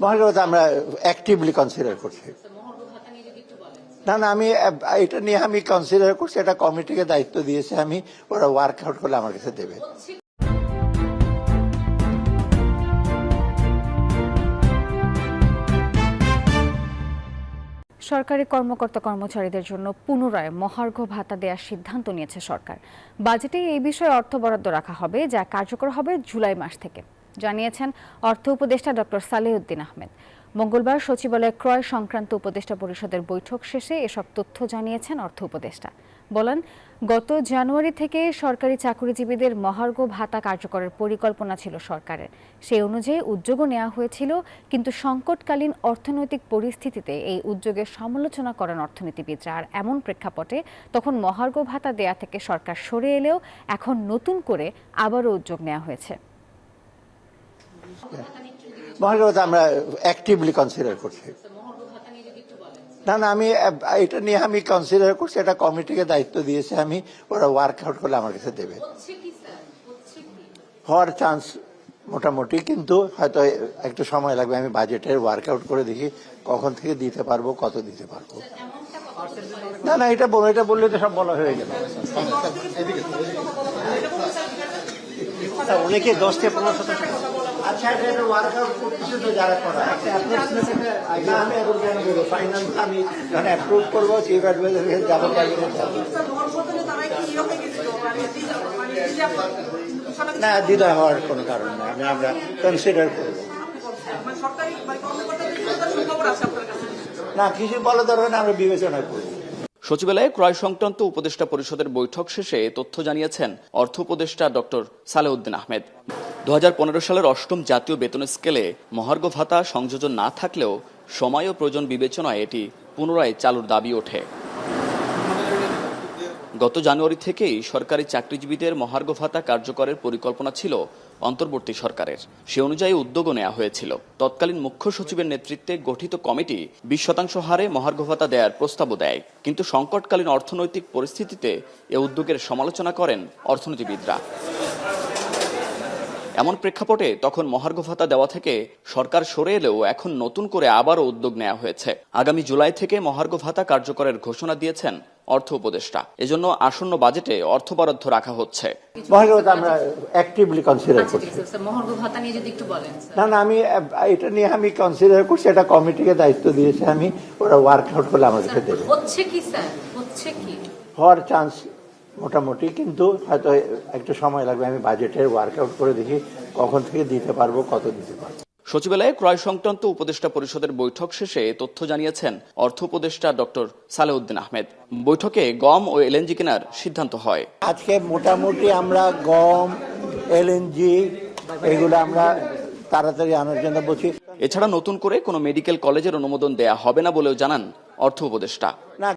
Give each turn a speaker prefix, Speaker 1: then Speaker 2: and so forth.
Speaker 1: মহার্ঘ আমরা actively consider করছি। না না, আমি, এটা নিয়ে আমি কনসিডার করছি, এটা কমিটিকে দায়িত্ব দিয়েছে আমি, ওরা ওয়ার্ক আউট করলে আমার কাছে দেবে।
Speaker 2: সরকারি কর্মকর্তা কর্মচারীদের জন্য পুনরায় মহার্ঘ ভাতা দেওয়ার সিদ্ধান্ত নিয়েছে সরকার। বাজেটে এই বিষয়ে অর্থ বরাদ্দ রাখা হবে, যা কার্যকর হবে জুলাই মাস থেকে। জানিয়েছেন অর্থ উপদেষ্টা ডক্টর সালেউদ্দিন আহমেদ। মঙ্গলবার সচিবালয়ে ক্রয় সংক্রান্ত উপদেষ্টা পরিষদের বৈঠক শেষে এসব তথ্য জানিয়েছেন অর্থ উপদেষ্টা। বলেন, গত জানুয়ারি থেকে সরকারি চাকরিজীবীদের মহার্ঘ ভাতা কার্যকরের পরিকল্পনা ছিল সরকারের। সেই অনুযায়ী উদ্যোগও নেওয়া হয়েছিল, কিন্তু সংকটকালীন অর্থনৈতিক পরিস্থিতিতে এই উদ্যোগের সমালোচনা করেন অর্থনীতিবিদরা। আর এমন প্রেক্ষাপটে তখন মহার্ঘ ভাতা দেয়া থেকে সরকার সরে এলেও এখন নতুন করে আবারও উদ্যোগ নেওয়া হয়েছে।
Speaker 1: মহার্ঘ আমরা অ্যাক্টিভলি কনসিডার করছি। না না আমি এটা নিয়ে আমি কনসিডার করছি এটা কমিটিকে দায়িত্ব দিয়েছে আমি ওরা ওয়ার্ক আউট করলে আমার কাছে দেবে। হওয়ার চান্স মোটামুটি কিন্তু হয়তো একটু সময় লাগবে আমি বাজেটের ওয়ার্ক আউট করে দেখি কখন থেকে দিতে পারব কত দিতে পারব। না না এটা বলো এটা বললে তো সব বলা হয়ে গেল।
Speaker 3: অনেকে দশ থেকে পনেরো শতাংশ
Speaker 1: আচ্ছা যারা করা না আমরা বিবেচনা
Speaker 4: সচিবালয়ে ক্রয় সংক্রান্ত উপদেষ্টা পরিষদের বৈঠক শেষে তথ্য জানিয়েছেন অর্থ উপদেষ্টা ডক্টর সালেউদ্দিন আহমেদ। দু হাজার পনেরো সালের অষ্টম জাতীয় বেতন স্কেলে মহার্ঘ ভাতা সংযোজন না থাকলেও সময় ও প্রয়োজন বিবেচনায় এটি পুনরায় চালুর দাবি ওঠে। গত জানুয়ারি থেকেই সরকারি চাকরিজীবীদের মহার্ঘ ভাতা কার্যকরের পরিকল্পনা ছিল অন্তর্বর্তী সরকারের। সে অনুযায়ী উদ্যোগও নেওয়া হয়েছিল। তৎকালীন মুখ্য সচিবের নেতৃত্বে গঠিত কমিটি বিশ শতাংশ হারে মহার্ঘ ভাতা দেওয়ার প্রস্তাবও দেয়। কিন্তু সংকটকালীন অর্থনৈতিক পরিস্থিতিতে এ উদ্যোগের সমালোচনা করেন অর্থনীতিবিদরা। এমন প্রেক্ষাপটে তখন মহার্ঘ ভাতা দেওয়া থেকে সরকার সরে এলেও এখন নতুন করে আবারও উদ্যোগ নেওয়া হয়েছে। আগামী জুলাই থেকে মহার্ঘ ভাতা কার্যকরের ঘোষণা দিয়েছেন অর্থ উপদেষ্টা। এজন্য আসন্ন বাজেটে অর্থ বরাদ্দ রাখা হচ্ছে।
Speaker 1: আমরা অ্যাক্টিভলি কনসিডার করছি।
Speaker 5: মহার্ঘ ভাতা নিয়ে যদি একটু বলেন স্যার।
Speaker 1: না না আমি এটা নিয়ে আমি কনসিডার করছি এটা কমিটিকে দায়িত্ব দিয়েছে আমি ওরা ওয়ার্ক আউট করলে আমার দেবে।
Speaker 5: হচ্ছে কি স্যার? হচ্ছে কি?
Speaker 1: হওয়ার চান্স মোটামুটি কিন্তু হয়তো একটু সময় লাগবে আমি বাজেটের ওয়ার্ক আউট করে দেখি কখন থেকে দিতে পারব কত দিতে পারব।
Speaker 4: সচিবালয়ে ক্রয় সংক্রান্ত উপদেষ্টা পরিষদের বৈঠক শেষে তথ্য জানিয়েছেন অর্থ উপদেষ্টা ডক্টর সালেউদ্দিন আহমেদ। বৈঠকে গম ও এলএনজি কেনার সিদ্ধান্ত হয়।
Speaker 1: আজকে মোটামুটি আমরা গম এলএনজি এগুলো আমরা তাড়াতাড়ি আনার জন্য বলছি।
Speaker 4: এছাড়া নতুন করে কোনো মেডিকেল কলেজের অনুমোদন দেয়া হবে না বলেও জানান অর্থ উপদেষ্টা।